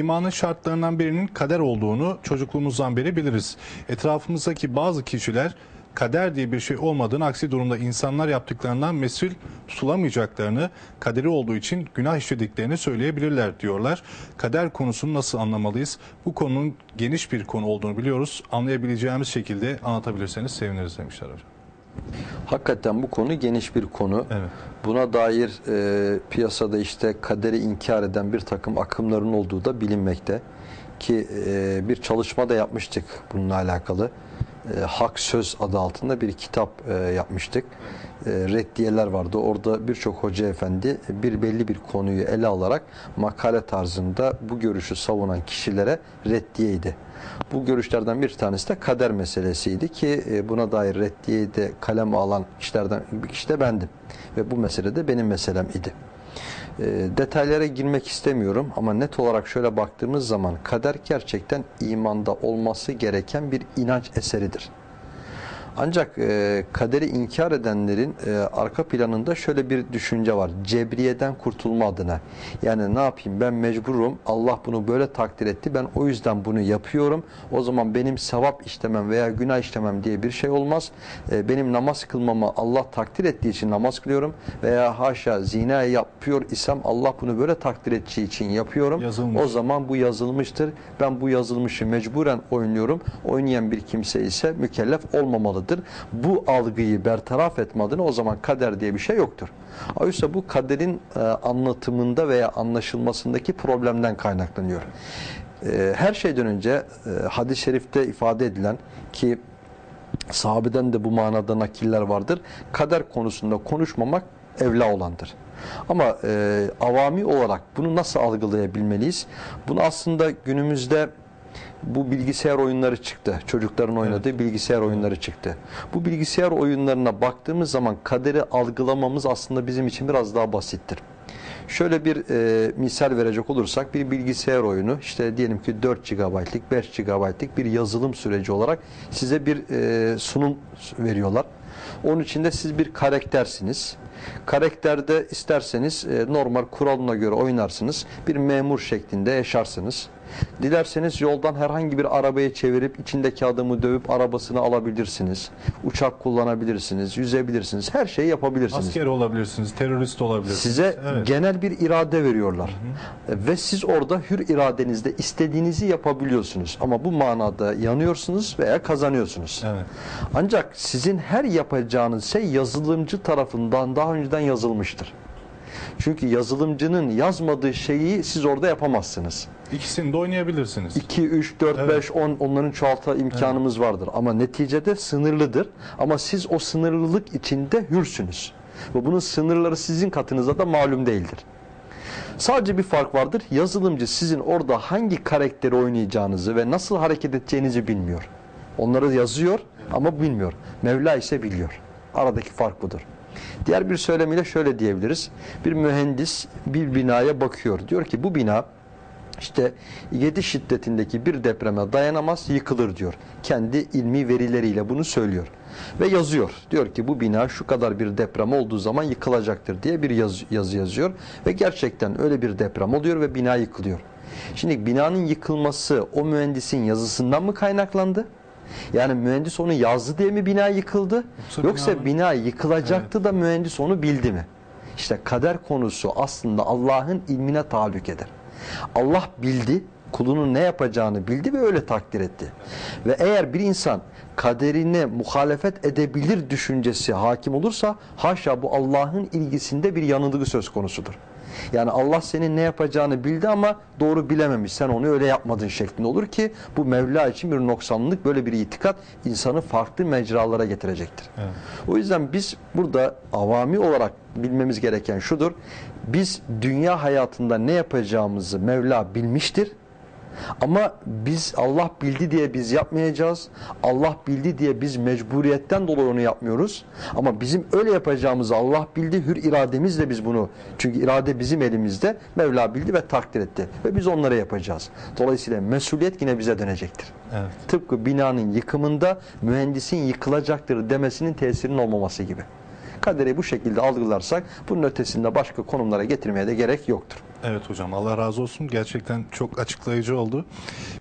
İmanın şartlarından birinin kader olduğunu çocukluğumuzdan beri biliriz. Etrafımızdaki bazı kişiler kader diye bir şey olmadığını, aksi durumda insanlar yaptıklarından mesul tutulamayacaklarını, kaderi olduğu için günah işlediklerini söyleyebilirler diyorlar. Kader konusunu nasıl anlamalıyız? Bu konunun geniş bir konu olduğunu biliyoruz. Anlayabileceğimiz şekilde anlatabilirseniz seviniriz demişler hocam. Hakikaten bu konu geniş bir konu. Evet. Buna dair e, piyasada işte kaderi inkar eden bir takım akımların olduğu da bilinmekte. Ki e, bir çalışma da yapmıştık bununla alakalı. E, Hak Söz adı altında bir kitap e, yapmıştık. E, reddiyeler vardı. Orada birçok hoca efendi bir belli bir konuyu ele alarak makale tarzında bu görüşü savunan kişilere reddiyeydi. Bu görüşlerden bir tanesi de kader meselesiydi ki buna dair reddiyeyi de kaleme alan kişilerden bir kişi de bendim. Ve bu mesele de benim meselem idi. E, detaylara girmek istemiyorum ama net olarak şöyle baktığımız zaman kader gerçekten imanda olması gereken bir inanç eseridir. Ancak e, kaderi inkar edenlerin e, arka planında şöyle bir düşünce var. Cebriyeden kurtulma adına. Yani ne yapayım ben mecburum. Allah bunu böyle takdir etti. Ben o yüzden bunu yapıyorum. O zaman benim sevap işlemem veya günah işlemem diye bir şey olmaz. E, benim namaz kılmamı Allah takdir ettiği için namaz kılıyorum. Veya haşa zina yapıyor isem Allah bunu böyle takdir ettiği için yapıyorum. Yazılmış. O zaman bu yazılmıştır. Ben bu yazılmışı mecburen oynuyorum. Oynayan bir kimse ise mükellef olmamalıdır. Bu algıyı bertaraf etme adına o zaman kader diye bir şey yoktur. Oysa bu kaderin e, anlatımında veya anlaşılmasındaki problemden kaynaklanıyor. E, her şeyden önce e, hadis-i şerifte ifade edilen ki sahabeden de bu manada nakiller vardır. Kader konusunda konuşmamak evla olandır. Ama e, avami olarak bunu nasıl algılayabilmeliyiz? Bunu aslında günümüzde bu bilgisayar oyunları çıktı. Çocukların oynadığı bilgisayar oyunları çıktı. Bu bilgisayar oyunlarına baktığımız zaman kaderi algılamamız aslında bizim için biraz daha basittir. Şöyle bir e, misal verecek olursak bir bilgisayar oyunu işte diyelim ki 4 GB'lık 5 GB'lık bir yazılım süreci olarak size bir e, sunum veriyorlar. Onun içinde siz bir karaktersiniz. Karakterde isterseniz e, normal kuralına göre oynarsınız. Bir memur şeklinde yaşarsınız. Dilerseniz yoldan herhangi bir arabayı çevirip içindeki adamı dövüp arabasını alabilirsiniz. Uçak kullanabilirsiniz, yüzebilirsiniz. Her şeyi yapabilirsiniz. Asker olabilirsiniz, terörist olabilirsiniz. Size Evet. genel bir irade veriyorlar. Ve siz orada hür iradenizde istediğinizi yapabiliyorsunuz. Ama bu manada yanıyorsunuz veya kazanıyorsunuz. Evet. Ancak sizin her yapacağınız şey yazılımcı tarafından daha önceden yazılmıştır. Çünkü yazılımcının yazmadığı şeyi siz orada yapamazsınız. İkisini de oynayabilirsiniz. 2, 3, 4, Evet. 5, 10 onların çoğaltma imkanımız vardır. Ama neticede sınırlıdır. Ama siz o sınırlılık içinde hürsünüz. Ve bunun sınırları sizin katınıza da malum değildir. Sadece bir fark vardır. Yazılımcı sizin orada hangi karakteri oynayacağınızı ve nasıl hareket edeceğinizi bilmiyor. Onları yazıyor ama bilmiyor. Mevla ise biliyor. Aradaki fark budur. Diğer bir söylemiyle şöyle diyebiliriz. Bir mühendis bir binaya bakıyor. Diyor ki bu bina işte 7 şiddetindeki bir depreme dayanamaz, yıkılır diyor. Kendi ilmi verileriyle bunu söylüyor. Ve yazıyor. Diyor ki bu bina şu kadar bir deprem olduğu zaman yıkılacaktır diye bir yaz- yazı yazıyor. Ve gerçekten öyle bir deprem oluyor ve bina yıkılıyor. Şimdi binanın yıkılması o mühendisin yazısından mı kaynaklandı? Yani mühendis onu yazdı diye mi bina yıkıldı? Yoksa Yoksa bina yıkılacaktı da mühendis onu bildi mi? İşte kader konusu aslında Allah'ın ilmine tahallük eder. Allah bildi, kulunun ne yapacağını bildi ve öyle takdir etti. Ve eğer bir insan kaderine muhalefet edebilir düşüncesi hakim olursa haşa bu Allah'ın ilgisinde bir yanılgı söz konusudur. Yani Allah senin ne yapacağını bildi ama doğru bilememiş. Sen onu öyle yapmadın şeklinde olur ki bu Mevla için bir noksanlık böyle bir itikat insanı farklı mecralara getirecektir. Evet. O yüzden biz burada avami olarak bilmemiz gereken şudur. Biz dünya hayatında ne yapacağımızı Mevla bilmiştir. Ama biz Allah bildi diye biz yapmayacağız. Allah bildi diye biz mecburiyetten dolayı onu yapmıyoruz. Ama bizim öyle yapacağımızı Allah bildi. Hür irademizle biz bunu. Çünkü irade bizim elimizde. Mevla bildi ve takdir etti. Ve biz onlara yapacağız. Dolayısıyla mesuliyet yine bize dönecektir. Evet. Tıpkı binanın yıkımında mühendisin yıkılacaktır demesinin tesirinin olmaması gibi. Kaderi bu şekilde algılarsak bunun ötesinde başka konumlara getirmeye de gerek yoktur. Evet hocam Allah razı olsun. Gerçekten çok açıklayıcı oldu.